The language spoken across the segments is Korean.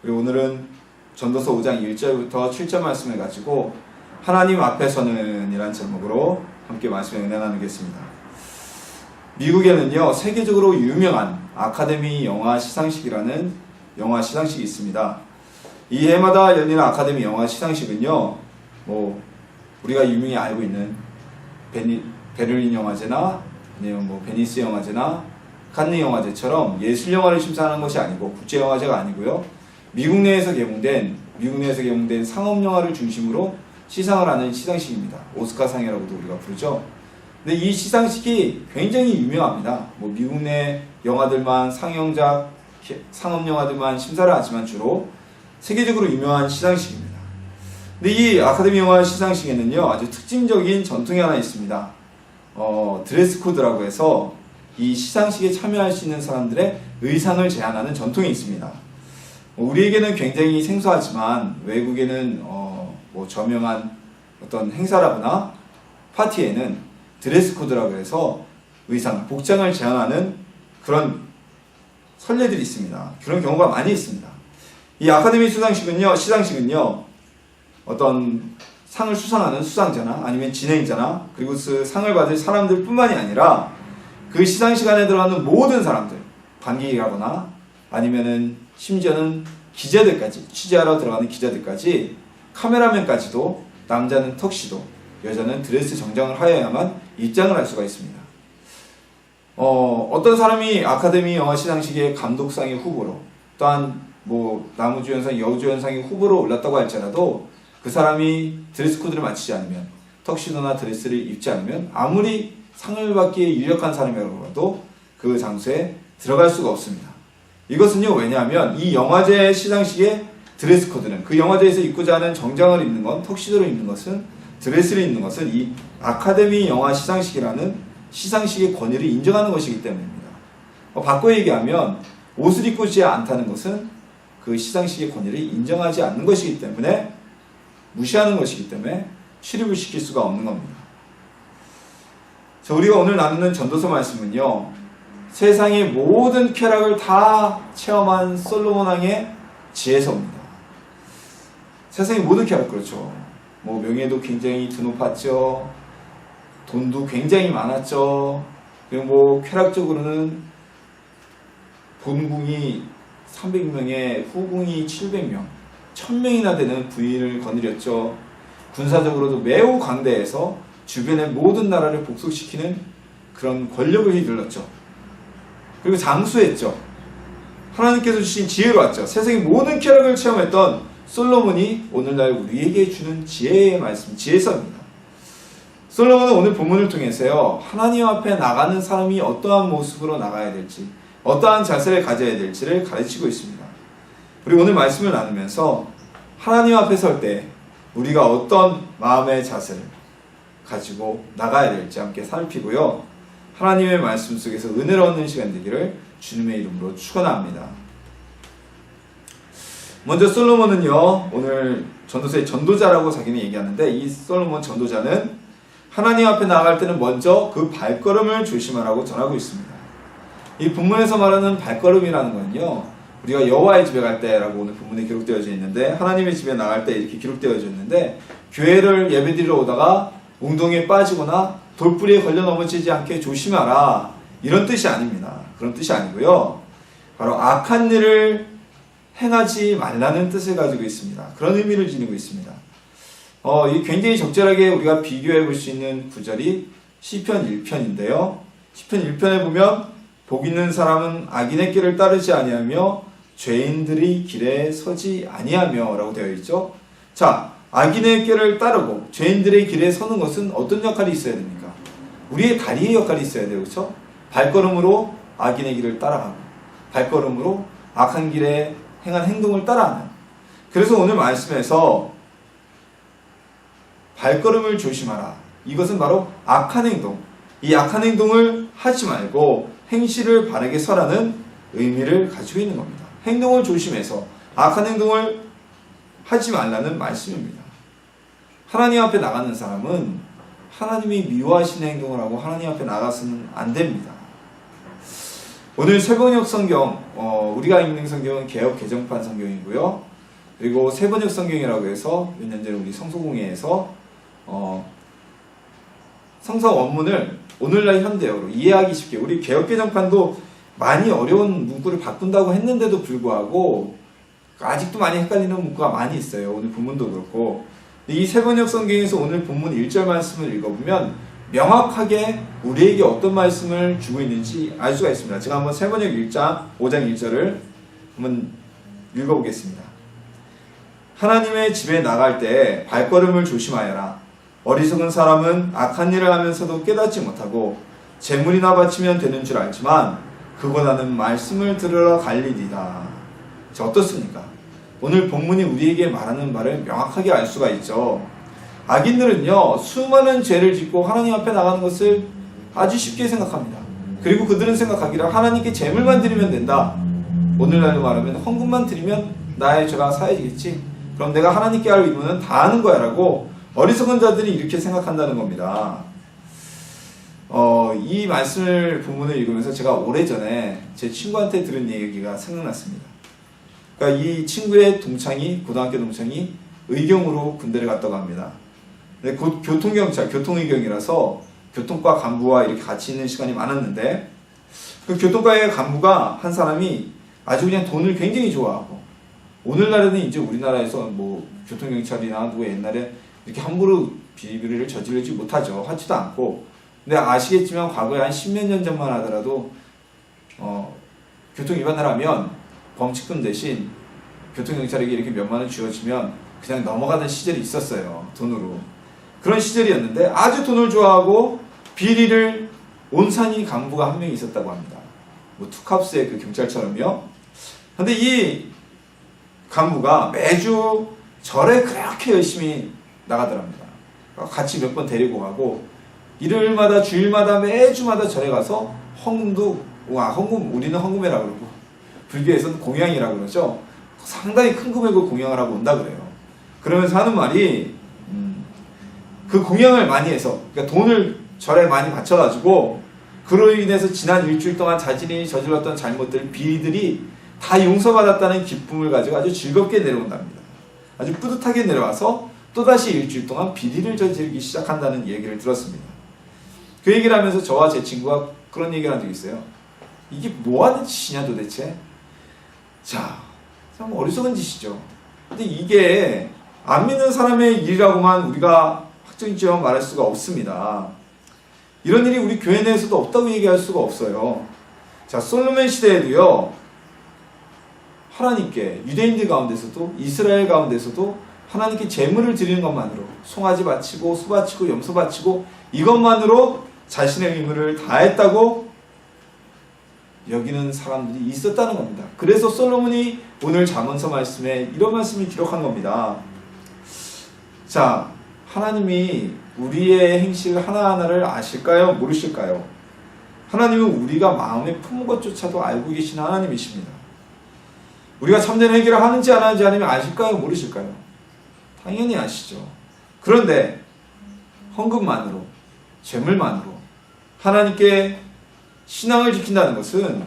그리고 오늘은 전도서 5장 1절부터 7절 말씀을 가지고 하나님 앞에서는 이란 제목으로 함께 말씀을 은혜 나누겠습니다. 미국에는요, 세계적으로 유명한 아카데미 영화 시상식이라는 영화 시상식이 있습니다. 이 해마다 열리는 아카데미 영화 시상식은요, 뭐, 우리가 유명히 알고 있는 베니, 베를린 영화제나, 아니면 뭐, 베니스 영화제나, 칸느 영화제처럼 예술 영화를 심사하는 것이 아니고, 국제 영화제가 아니고요, 미국 내에서 개봉된, 미국 내에서 개봉된 상업 영화를 중심으로 시상을 하는 시상식입니다. 오스카상이라고도 우리가 부르죠. 근데 이 시상식이 굉장히 유명합니다. 뭐 미국 내 영화들만 상영작, 상업 영화들만 심사를 하지만 주로 세계적으로 유명한 시상식입니다. 근데 이 아카데미 영화 시상식에는요 아주 특징적인 전통이 하나 있습니다. 어, 드레스 코드라고 해서 이 시상식에 참여할 수 있는 사람들의 의상을 제한하는 전통이 있습니다. 우리에게는 굉장히 생소하지만 외국에는 어, 뭐 저명한 어떤 행사라거나 파티에는 드레스 코드라고 해서 의상, 복장을 제한하는 그런 선례들이 있습니다. 그런 경우가 많이 있습니다. 이 아카데미 수상식은요, 시상식은요, 어떤 상을 수상하는 수상자나 아니면 진행자나 그리고 그 상을 받을 사람들 뿐만이 아니라 그 시상 시간에 들어가는 모든 사람들, 관객이라거나 아니면은 심지어는 기자들까지, 취재하러 들어가는 기자들까지 카메라맨까지도 남자는 턱시도, 여자는 드레스 정장을 하여야만 입장을 할 수가 있습니다. 어, 어떤 사람이 아카데미 영화 시상식의 감독상의 후보로 또한 뭐 나무주연상, 여우주연상의 후보로 올랐다고 할지라도 그 사람이 드레스 코드를 맞추지 않으면 턱시도나 드레스를 입지 않으면 아무리 상을 받기에 유력한 사람이라고 해도 그 장소에 들어갈 수가 없습니다. 이것은요 왜냐하면 이 영화제 시상식의 드레스 코드는 그 영화제에서 입고자 하는 정장을 입는 건 턱시도를 입는 것은 드레스를 입는 것은 이 아카데미 영화 시상식이라는 시상식의 권위를 인정하는 것이기 때문입니다. 어, 바꿔 얘기하면 옷을 입고 있지 않다는 것은 그 시상식의 권위를 인정하지 않는 것이기 때문에 무시하는 것이기 때문에 출입을 시킬 수가 없는 겁니다. 자, 우리가 오늘 나누는 전도서 말씀은요, 세상의 모든 쾌락을 다 체험한 솔로몬 왕의 지혜서입니다. 세상의 모든 쾌락, 그렇죠. 뭐, 명예도 굉장히 드높았죠. 돈도 굉장히 많았죠. 그리고 뭐, 쾌락적으로는 본궁이 300명에 후궁이 700명, 1000명이나 되는 부인을 거느렸죠. 군사적으로도 매우 강대해서 주변의 모든 나라를 복속시키는 그런 권력을 휘둘렀죠. 그리고 장수했죠. 하나님께서 주신 지혜로 왔죠. 세상의 모든 쾌락을 체험했던 솔로몬이 오늘날 우리에게 주는 지혜의 말씀, 지혜서입니다. 솔로몬은 오늘 본문을 통해서요, 하나님 앞에 나가는 사람이 어떠한 모습으로 나가야 될지, 어떠한 자세를 가져야 될지를 가르치고 있습니다. 우리 오늘 말씀을 나누면서 하나님 앞에 설 때 우리가 어떤 마음의 자세를 가지고 나가야 될지 함께 살피고요. 하나님의 말씀 속에서 은혜를 얻는 시간 되기를 주님의 이름으로 축원합니다. 먼저 솔로몬은요 오늘 전도서의 전도자라고 자기는 얘기하는데 이 솔로몬 전도자는 하나님 앞에 나갈 때는 먼저 그 발걸음을 조심하라고 전하고 있습니다. 이 본문에서 말하는 발걸음이라는 건요 우리가 여호와의 집에 갈 때라고 오늘 본문에 기록되어져 있는데 하나님의 집에 나갈 때 이렇게 기록되어져 있는데 교회를 예배드리러 오다가 웅덩이에 빠지거나 돌뿌리에 걸려 넘어지지 않게 조심하라 이런 뜻이 아닙니다. 그런 뜻이 아니고요. 바로 악한 일을 행하지 말라는 뜻을 가지고 있습니다. 그런 의미를 지니고 있습니다. 어, 이 굉장히 적절하게 우리가 비교해 볼 수 있는 구절이 시편 1편인데요. 시편 1편에 보면 복 있는 사람은 악인의 길을 따르지 아니하며 죄인들이 길에 서지 아니하며라고 되어 있죠. 자, 악인의 길을 따르고 죄인들의 길에 서는 것은 어떤 역할이 있어야 됩니까? 우리의 다리의 역할이 있어야 돼요. 그렇죠? 발걸음으로 악인의 길을 따라가고 발걸음으로 악한 길에 행한 행동을 따라하는 그래서 오늘 말씀에서 발걸음을 조심하라. 이것은 바로 악한 행동. 이 악한 행동을 하지 말고 행실을 바르게 서라는 의미를 가지고 있는 겁니다. 행동을 조심해서 악한 행동을 하지 말라는 말씀입니다. 하나님 앞에 나가는 사람은 하나님이 미워하시는 행동을 하고 하나님 앞에 나가서는 안 됩니다. 오늘 세번역 성경, 어, 우리가 읽는 성경은 개혁 개정판 성경이고요. 그리고 세번역 성경이라고 해서 몇 년 전에 우리 성소공회에서 어, 성서 원문을 오늘날 현대어로 이해하기 쉽게 우리 개혁 개정판도 많이 어려운 문구를 바꾼다고 했는데도 불구하고 아직도 많이 헷갈리는 문구가 많이 있어요. 오늘 본문도 그렇고 이 세번역 성경에서 오늘 본문 1절 말씀을 읽어보면 명확하게 우리에게 어떤 말씀을 주고 있는지 알 수가 있습니다. 제가 한번 세번역 1장 5장 1절을 한번 읽어보겠습니다. 하나님의 집에 나갈 때 발걸음을 조심하여라. 어리석은 사람은 악한 일을 하면서도 깨닫지 못하고 재물이나 바치면 되는 줄 알지만 그보다는 말씀을 들으러 갈리이다. 자, 어떻습니까? 오늘 본문이 우리에게 말하는 말을 명확하게 알 수가 있죠. 악인들은요, 수많은 죄를 짓고 하나님 앞에 나가는 것을 아주 쉽게 생각합니다. 그리고 그들은 생각하기를 하나님께 재물만 드리면 된다. 오늘날로 말하면 헌금만 드리면 나의 죄가 사해지겠지. 그럼 내가 하나님께 할 의무는 다 하는 거야 라고 어리석은 자들이 이렇게 생각한다는 겁니다. 어, 이 말씀을 본문을 읽으면서 제가 오래전에 제 친구한테 들은 얘기가 생각났습니다. 그러니까 이 친구의 동창이 고등학교 동창이 의경으로 군대를 갔다고 합니다. 근데 곧 교통경찰, 교통의경이라서 교통과 간부와 이렇게 같이 있는 시간이 많았는데 그 교통과의 간부가 한 사람이 아주 그냥 돈을 굉장히 좋아하고 오늘날에는 이제 우리나라에서 뭐 교통경찰이나 누구 옛날에 이렇게 함부로 비리를 저지르지 못하죠. 하지도 않고. 근데 아시겠지만 과거에 한 십몇 년 전만 하더라도 어, 교통 위반을 하면 범칙금 대신 교통경찰에게 이렇게 몇만 원 쥐어주면 그냥 넘어가는 시절이 있었어요. 돈으로. 그런 시절이었는데 아주 돈을 좋아하고 비리를 온산이 간부가 한명 있었다고 합니다. 뭐 투캅스의 그 경찰처럼요. 근데 이 간부가 매주 절에 그렇게 열심히 나가더랍니다. 같이 몇 번 데리고 가고 일요일마다 주일마다 매주마다 절에 가서 헌금도 와 헌금 우리는 헌금회라 그러고 불교에서는 공양이라고 그러죠. 상당히 큰 금액을 공양을 하고 온다 그래요. 그러면서 하는 말이 음, 그 공양을 많이 해서 그러니까 돈을 절에 많이 바쳐가지고 그로 인해서 지난 일주일 동안 자신이 저질렀던 잘못들 비리들이 다 용서받았다는 기쁨을 가지고 아주 즐겁게 내려온답니다. 아주 뿌듯하게 내려와서 또다시 일주일 동안 비리를 저지르기 시작한다는 얘기를 들었습니다. 그 얘기를 하면서 저와 제 친구가 그런 얘기를 한 적이 있어요. 이게 뭐 하는 짓이냐 도대체? 자, 참 어리석은 짓이죠. 근데 이게 안 믿는 사람의 일이라고만 우리가 확정지어 말할 수가 없습니다. 이런 일이 우리 교회 내에서도 없다고 얘기할 수가 없어요. 자, 솔로몬 시대에도요, 하나님께 유대인들 가운데서도 이스라엘 가운데서도 하나님께 제물을 드리는 것만으로 송아지 바치고 수 바치고 염소 바치고 이것만으로 자신의 의무를 다했다고 여기는 사람들이 있었다는 겁니다. 그래서 솔로몬이 오늘 잠언서 말씀에 이런 말씀을 기록한 겁니다. 자, 하나님이 우리의 행실 하나하나를 아실까요? 모르실까요? 하나님은 우리가 마음에 품은 것조차도 알고 계신 하나님이십니다. 우리가 참된 회개를 하는지 안 하는지 하나님 아실까요? 모르실까요? 당연히 아시죠. 그런데 헌금만으로, 재물만으로 하나님께 신앙을 지킨다는 것은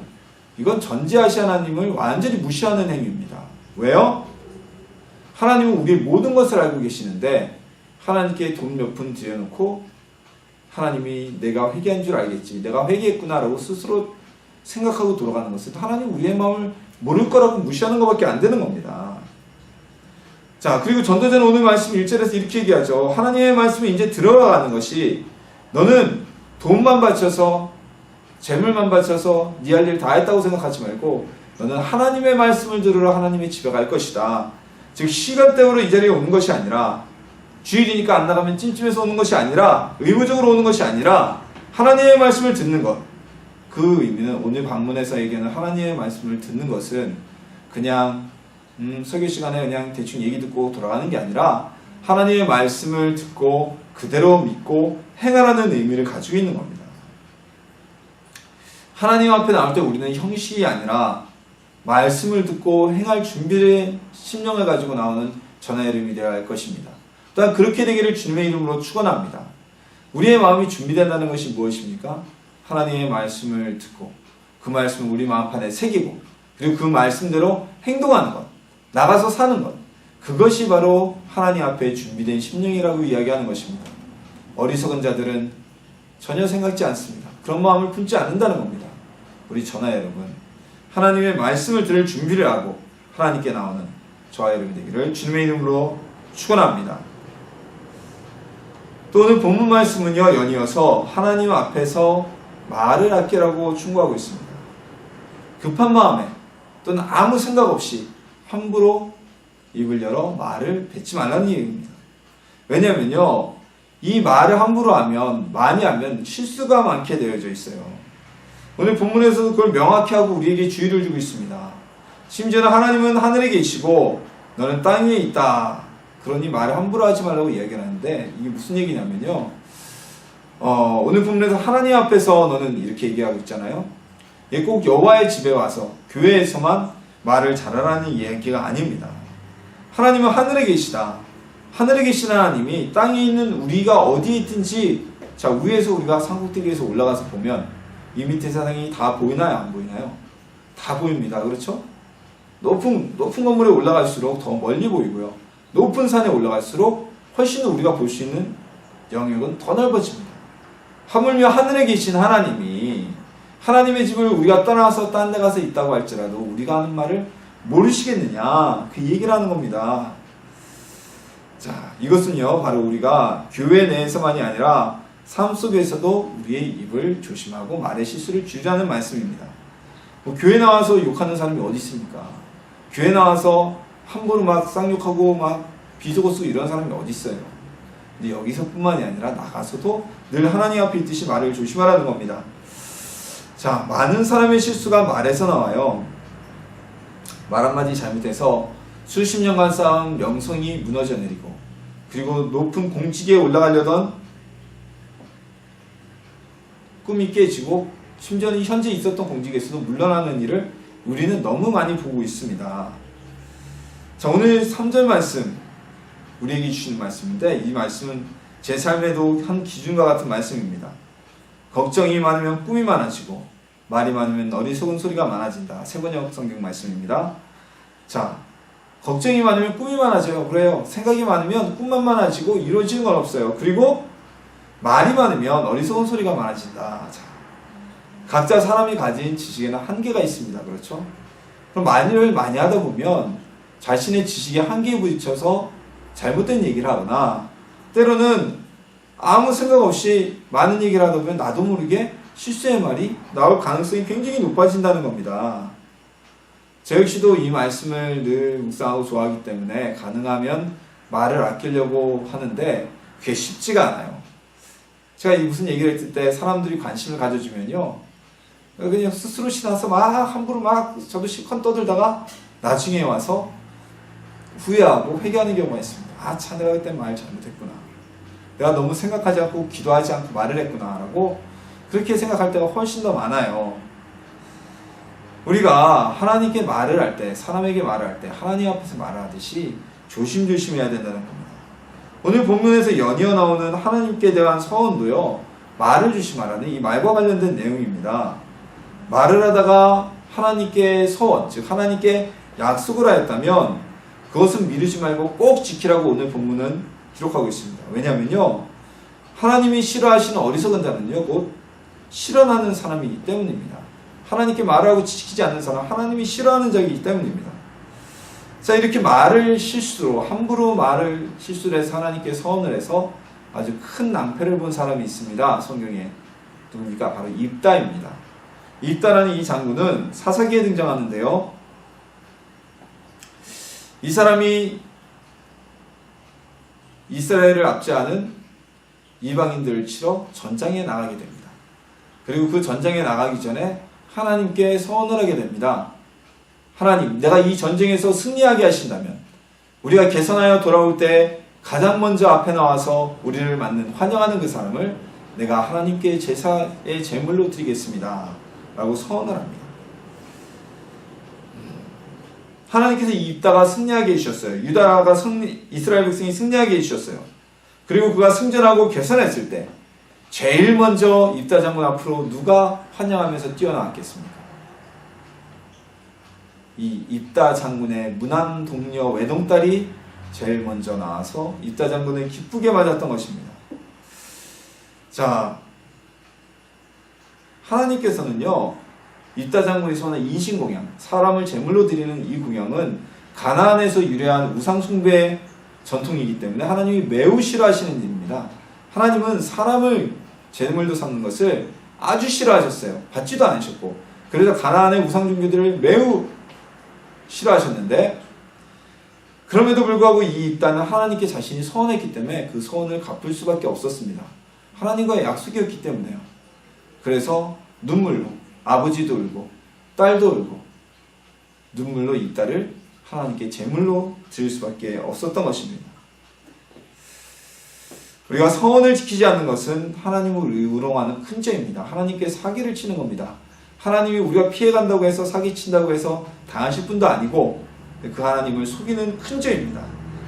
이건 전지하시 하나님을 완전히 무시하는 행위입니다. 왜요? 하나님은 우리의 모든 것을 알고 계시는데 하나님께 돈 몇 푼 들여놓고 하나님이 내가 회개한 줄 알겠지. 내가 회개했구나라고 스스로 생각하고 돌아가는 것은 하나님 우리의 마음을 모를 거라고 무시하는 것밖에 안 되는 겁니다. 자, 그리고 전도자는 오늘 말씀 1절에서 이렇게 얘기하죠. 하나님의 말씀이 이제 들어가는 것이 너는 돈만 바쳐서 재물만 바쳐서 네 할 일 다 했다고 생각하지 말고 너는 하나님의 말씀을 들으러 하나님의 집에 갈 것이다. 즉 시간 때문에 이 자리에 오는 것이 아니라 주일이니까 안 나가면 찜찜해서 오는 것이 아니라 의무적으로 오는 것이 아니라 하나님의 말씀을 듣는 것. 그 의미는 오늘 방문에서 얘기하는 하나님의 말씀을 듣는 것은 그냥 음, 설교 시간에 그냥 대충 얘기 듣고 돌아가는 게 아니라 하나님의 말씀을 듣고 그대로 믿고 행하라는 의미를 가지고 있는 겁니다. 하나님 앞에 나올 때 우리는 형식이 아니라 말씀을 듣고 행할 준비를 심령을 가지고 나오는 전의 이름이 되어야 할 것입니다. 또한 그렇게 되기를 주님의 이름으로 축원합니다. 우리의 마음이 준비된다는 것이 무엇입니까? 하나님의 말씀을 듣고 그 말씀을 우리 마음판에 새기고 그리고 그 말씀대로 행동하는 것, 나가서 사는 것, 그것이 바로 하나님 앞에 준비된 심령이라고 이야기하는 것입니다. 어리석은 자들은 전혀 생각지 않습니다. 그런 마음을 품지 않는다는 겁니다. 우리 전하 여러분, 하나님의 말씀을 들을 준비를 하고 하나님께 나오는 저와 여러분 되기를 주님의 이름으로 축원합니다. 또 오늘 본문 말씀은요 연이어서 하나님 앞에서 말을 아끼라고 충고하고 있습니다. 급한 마음에 또는 아무 생각 없이 함부로 입을 열어 말을 뱉지 말라는 얘기입니다. 왜냐면요 이 말을 함부로 하면 많이 하면 실수가 많게 되어져 있어요. 오늘 본문에서도 그걸 명확히 하고 우리에게 주의를 주고 있습니다. 심지어는 하나님은 하늘에 계시고 너는 땅 위에 있다. 그러니 말을 함부로 하지 말라고 이야기를 하는데 이게 무슨 얘기냐면요. 어, 오늘 본문에서 하나님 앞에서 너는 이렇게 얘기하고 있잖아요. 꼭 여호와의 집에 와서 교회에서만 말을 잘하라는 이야기가 아닙니다. 하나님은 하늘에 계시다. 하늘에 계신 하나님이 땅에 있는 우리가 어디에 있든지 자 위에서 우리가 산꼭대기에서 올라가서 보면 이 밑에 세상이 다 보이나요? 안 보이나요? 다 보입니다. 그렇죠? 높은 높은 건물에 올라갈수록 더 멀리 보이고요. 높은 산에 올라갈수록 훨씬 우리가 볼 수 있는 영역은 더 넓어집니다. 하물며 하늘에 계신 하나님이 하나님의 집을 우리가 떠나서 딴 데 가서 있다고 할지라도 우리가 하는 말을 모르시겠느냐 그 얘기를 하는 겁니다. 자 이것은요 바로 우리가 교회 내에서만이 아니라 삶 속에서도 우리의 입을 조심하고 말의 실수를 줄이라는 말씀입니다. 뭐 교회 나와서 욕하는 사람이 어디 있습니까? 교회 나와서 함부로 막 쌍욕하고 막 비속어 쓰고 이런 사람이 어디 있어요? 근데 여기서뿐만이 아니라 나가서도 늘 하나님 앞에 있듯이 말을 조심하라는 겁니다. 자, 많은 사람의 실수가 말에서 나와요. 말 한마디 잘못해서 수십 년간 쌓은 명성이 무너져 내리고 그리고 높은 공직에 올라가려던 꿈이 깨지고 심지어는 현재 있었던 공직에서도 물러나는 일을 우리는 너무 많이 보고 있습니다. 자, 오늘 3절 말씀, 우리에게 주시는 말씀인데, 이 말씀은 제 삶에도 한 기준과 같은 말씀입니다. 걱정이 많으면 꿈이 많아지고, 말이 많으면 어리석은 소리가 많아진다. 세번역 성경 말씀입니다. 자, 걱정이 많으면 꿈이 많아져요. 그래요. 생각이 많으면 꿈만 많아지고 이루어지는 건 없어요. 그리고 말이 많으면 어리석은 소리가 많아진다. 자, 각자 사람이 가진 지식에는 한계가 있습니다. 그렇죠? 그럼 말을 많이 하다 보면 자신의 지식의 한계에 부딪혀서 잘못된 얘기를 하거나 때로는 아무 생각 없이 많은 얘기를 하다 보면 나도 모르게 실수의 말이 나올 가능성이 굉장히 높아진다는 겁니다. 저 역시도 이 말씀을 늘 묵상하고 좋아하기 때문에 가능하면 말을 아끼려고 하는데 그게 쉽지가 않아요. 제가 이 무슨 얘기를 했을 때 사람들이 관심을 가져주면요. 그냥 스스로 신나서 막 함부로 막 저도 실컷 떠들다가 나중에 와서 후회하고 회개하는 경우가 있습니다. 아, 참 내가 그때 말 잘못했구나. 내가 너무 생각하지 않고 기도하지 않고 말을 했구나 라고 그렇게 생각할 때가 훨씬 더 많아요. 우리가 하나님께 말을 할 때, 사람에게 말을 할 때, 하나님 앞에서 말하듯이 조심조심해야 된다는 겁니다. 오늘 본문에서 연이어 나오는 하나님께 대한 서원도요, 말을 조심하라는 이 말과 관련된 내용입니다. 말을 하다가 하나님께 서원, 즉, 하나님께 약속을 하였다면, 그것은 미루지 말고 꼭 지키라고 오늘 본문은 기록하고 있습니다. 왜냐면요, 하나님이 싫어하시는 어리석은 자는요, 곧 실현하는 사람이기 때문입니다. 하나님께 말하고 지키지 않는 사람, 하나님이 싫어하는 자이기 때문입니다. 자, 이렇게 말을 실수로, 함부로 말을 실수를 해서 하나님께 서원을 해서 아주 큰 낭패를 본 사람이 있습니다. 성경에. 누굽니까? 바로 입다입니다. 입다라는 이 장군은 사사기에 등장하는데요. 이 사람이 이스라엘을 압제하는 이방인들을 치러 전장에 나가게 됩니다. 그리고 그 전장에 나가기 전에 하나님께 서원을 하게 됩니다. 하나님, 내가 이 전쟁에서 승리하게 하신다면 우리가 개선하여 돌아올 때 가장 먼저 앞에 나와서 우리를 맞는 환영하는 그 사람을 내가 하나님께 제사의 제물로 드리겠습니다. 라고 서원을 합니다. 하나님께서 입다가 승리하게 해주셨어요. 유다가 승리, 이스라엘 백성이 승리하게 해주셨어요. 그리고 그가 승전하고 개선했을 때 제일 먼저 입다 장군 앞으로 누가 환영하면서 뛰어나왔겠습니까? 이 입다 장군의 문안 동료 외동딸이 제일 먼저 나와서 입다 장군을 기쁘게 맞았던 것입니다. 자, 하나님께서는요, 입다 장군이 선한 인신공양, 사람을 제물로 드리는 이 공양은 가나안에서 유래한 우상숭배 전통이기 때문에 하나님이 매우 싫어하시는 일입니다. 하나님은 사람을 제물로 삼는 것을 아주 싫어하셨어요. 받지도 않으셨고. 그래서 가나안의 우상숭배들을 매우 싫어하셨는데, 그럼에도 불구하고 이 입다는 하나님께 자신이 서원했기 때문에 그 서원을 갚을 수밖에 없었습니다. 하나님과의 약속이었기 때문에요. 그래서 눈물로 아버지도 울고 딸도 울고 눈물로 이 딸을 하나님께 제물로 드릴 수밖에 없었던 것입니다. 우리가 서원을 지키지 않는 것은 하나님을 의우롱하는 큰 죄입니다. 하나님께 사기를 치는 겁니다. 하나님이 우리가 피해간다고 해서 사기친다고 해서 당하실 분도 아니고 그 하나님을 속이는 큰 죄입니다.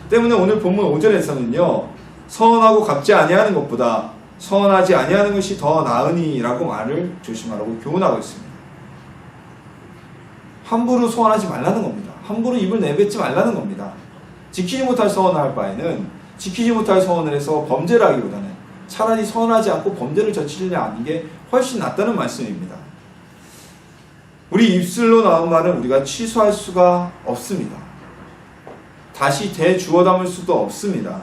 때문에 오늘 본문 5절에서는요. 서원하고 갚지 아니하는 것보다 서원하지 아니하는 것이 더 나으니라고 말을 조심하라고 교훈하고 있습니다. 함부로 서원하지 말라는 겁니다. 함부로 입을 내뱉지 말라는 겁니다. 지키지 못할 서원을 할 바에는 지키지 못할 서원을 해서 범죄를 하기보다는 차라리 서원하지 않고 범죄를 저지르려 하는 게 훨씬 낫다는 말씀입니다. 우리 입술로 나온 말은 우리가 취소할 수가 없습니다. 다시 대주워 담을 수도 없습니다.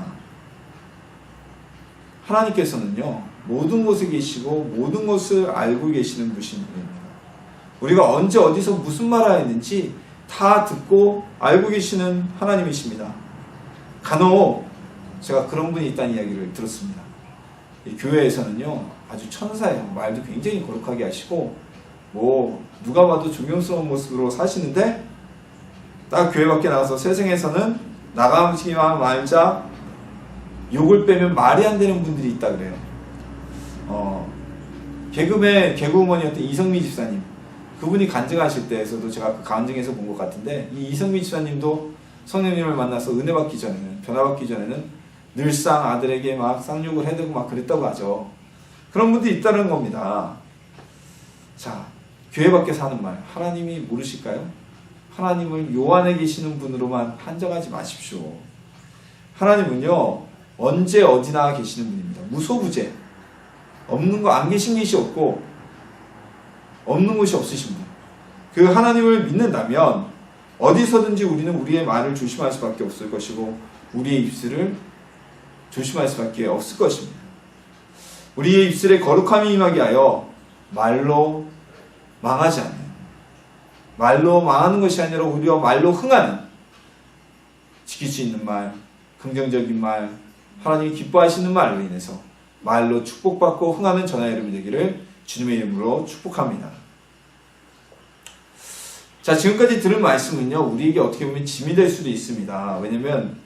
하나님께서는요, 모든 곳에 계시고 모든 것을 알고 계시는 분입니다. 우리가 언제 어디서 무슨 말을 했는지 다 듣고 알고 계시는 하나님이십니다. 간혹 제가 그런 분이 있다는 이야기를 들었습니다. 이 교회에서는요, 아주 천사예요. 말도 굉장히 거룩하게 하시고, 뭐, 누가 봐도 존경스러운 모습으로 사시는데, 딱 교회 밖에 나가서 세상에서는 나가기만 말자, 욕을 빼면 말이 안 되는 분들이 있다 그래요. 어, 개그맨, 개그우먼이었던 이성미 집사님. 그분이 간증하실 때에서도 제가 그 간증에서 본 것 같은데, 이 이성미 집사님도 성령님을 만나서 은혜 받기 전에는, 변화 받기 전에는 늘상 아들에게 막 쌍욕을 해대고 막 그랬다고 하죠. 그런 분들이 있다는 겁니다. 자, 교회 밖에 사는 말, 하나님이 모르실까요? 하나님을 요 안에 계시는 분으로만 한정하지 마십시오. 하나님은요, 언제 어디나 계시는 분입니다. 무소부재. 없는 거 안 계신 것이 없고, 없는 것이 없으신 분. 그 하나님을 믿는다면, 어디서든지 우리는 우리의 말을 조심할 수밖에 없을 것이고, 우리의 입술을 조심할 수밖에 없을 것입니다. 우리의 입술에 거룩함이 임하게 하여 말로 망하지 않는 말로 망하는 것이 아니라 오히려 말로 흥하는 지킬 수 있는 말, 긍정적인 말, 하나님이 기뻐하시는 말로 인해서 말로 축복받고 흥하는 전하의 이름이 되기를 주님의 이름으로 축복합니다. 자, 지금까지 들은 말씀은요, 우리에게 어떻게 보면 짐이 될 수도 있습니다. 왜냐면,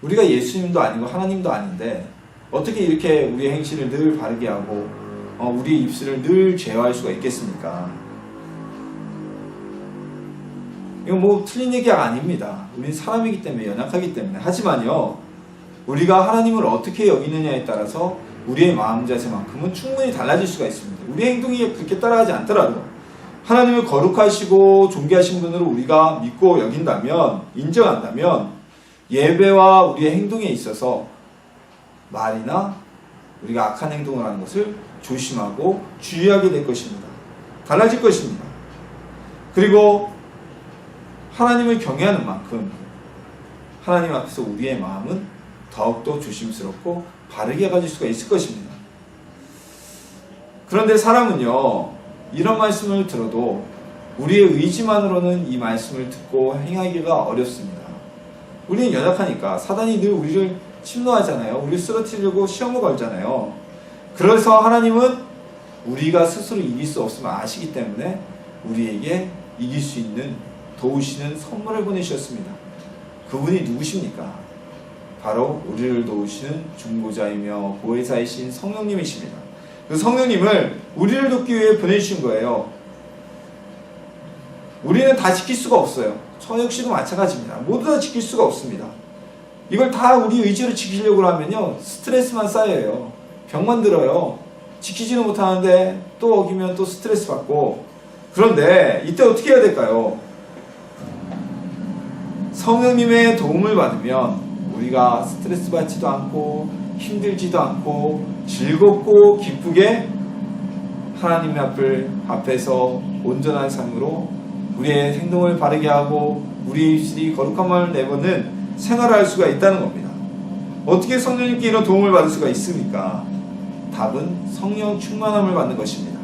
우리가 예수님도 아니고 하나님도 아닌데, 어떻게 이렇게 우리의 행실을 늘 바르게 하고, 어, 우리의 입술을 늘 제어할 수가 있겠습니까? 이건 뭐 틀린 얘기가 아닙니다. 우리는 사람이기 때문에, 연약하기 때문에. 하지만요, 우리가 하나님을 어떻게 여기느냐에 따라서 우리의 마음 자세만큼은 충분히 달라질 수가 있습니다. 우리의 행동이 그렇게 따라가지 않더라도, 하나님을 거룩하시고 존귀하신 분으로 우리가 믿고 여긴다면, 인정한다면, 예배와 우리의 행동에 있어서 말이나 우리가 악한 행동을 하는 것을 조심하고 주의하게 될 것입니다. 달라질 것입니다. 그리고 하나님을 경외하는 만큼 하나님 앞에서 우리의 마음은 더욱더 조심스럽고 바르게 가질 수가 있을 것입니다. 그런데 사람은요, 이런 말씀을 들어도 우리의 의지만으로는 이 말씀을 듣고 행하기가 어렵습니다. 우리는 연약하니까 사단이 늘 우리를 침노하잖아요. 우리 쓰러뜨리려고 시험을 걸잖아요. 그래서 하나님은 우리가 스스로 이길 수 없음을 아시기 때문에 우리에게 이길 수 있는 도우시는 선물을 보내주셨습니다. 그분이 누구십니까? 바로 우리를 도우시는 중보자이며 보혜사이신 성령님이십니다. 그 성령님을 우리를 돕기 위해 보내주신 거예요. 우리는 다 지킬 수가 없어요. 저 역시도 마찬가지입니다. 모두 다 지킬 수가 없습니다. 이걸 다 우리 의지로 지키려고 하면요. 스트레스만 쌓여요. 병만 들어요. 지키지는 못하는데 또 어기면 또 스트레스 받고. 그런데 이때 어떻게 해야 될까요? 성령님의 도움을 받으면 우리가 스트레스 받지도 않고 힘들지도 않고 즐겁고 기쁘게 하나님 앞을 앞에서 온전한 삶으로 우리의 행동을 바르게 하고 우리의 입술이 거룩함을 내보는 생활을 할 수가 있다는 겁니다. 어떻게 성령님께 이런 도움을 받을 수가 있습니까? 답은 성령 충만함을 받는 것입니다.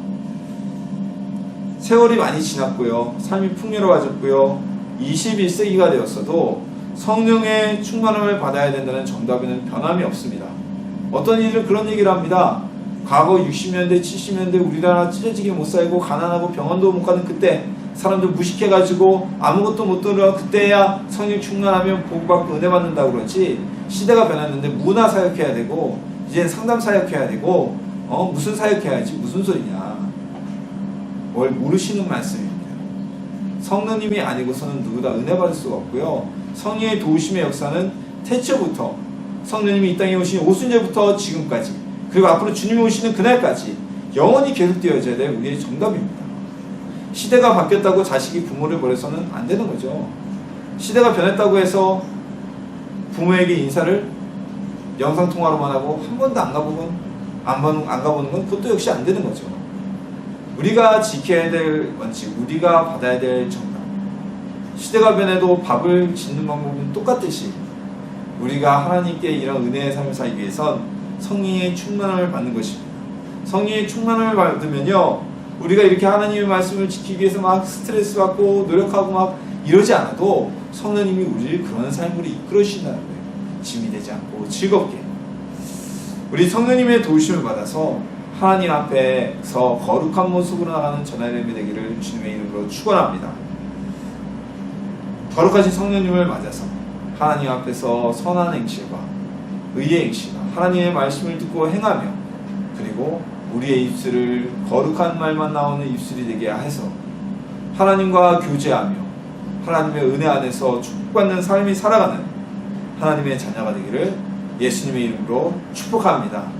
세월이 많이 지났고요. 삶이 풍요로워졌고요. 21세기가 되었어도 성령의 충만함을 받아야 된다는 정답에는 변함이 없습니다. 어떤 이들은 그런 얘기를 합니다. 과거 60년대, 70년대 우리나라 찢어지게 못 살고 가난하고 병원도 못 가는 그때 사람들 무식해가지고 아무것도 못 들어 그때야 성령 충만하면 복받고 은혜 받는다고 그러지 시대가 변했는데 문화 사역해야 되고 이제 상담 사역해야 되고 어 무슨 사역해야지 무슨 소리냐 뭘 모르시는 말씀입니다. 성령님이 아니고서는 누구다 은혜 받을 수가 없고요. 성령의 도우심의 역사는 태초부터 성령님이 이 땅에 오신 오순절부터 지금까지 그리고 앞으로 주님이 오시는 그날까지 영원히 계속되어져야 될 우리의 정답입니다. 시대가 바뀌었다고 자식이 부모를 버려서는 안 되는 거죠. 시대가 변했다고 해서 부모에게 인사를 영상 통화로만 하고 한 번도 안 가보면 안, 번- 안 가보는 건 그것도 역시 안 되는 거죠. 우리가 지켜야 될 원칙, 우리가 받아야 될 정답. 시대가 변해도 밥을 짓는 방법은 똑같듯이 우리가 하나님께 이런 은혜의 삶을 살기 위해선 성령의 충만함을 받는 것입니다. 성령의 충만함을 받으면요, 우리가 이렇게 하나님의 말씀을 지키기 위해서 막 스트레스 받고 노력하고 막 이러지 않아도 성령님이 우리를 그런 삶으로 이끌어주신다는 거예요. 짐이 되지 않고 즐겁게. 우리 성령님의 도우심을 받아서 하나님 앞에서 거룩한 모습으로 나가는 예배 되기를 주님의 이름으로 축원합니다. 거룩하신 성령님을 맞아서 하나님 앞에서 선한 행실과 의의 행실과 하나님의 말씀을 듣고 행하며 그리고 우리의 입술을 거룩한 말만 나오는 입술이 되게 해서 하나님과 교제하며 하나님의 은혜 안에서 축복받는 삶이 살아가는 하나님의 자녀가 되기를 예수님의 이름으로 축복합니다.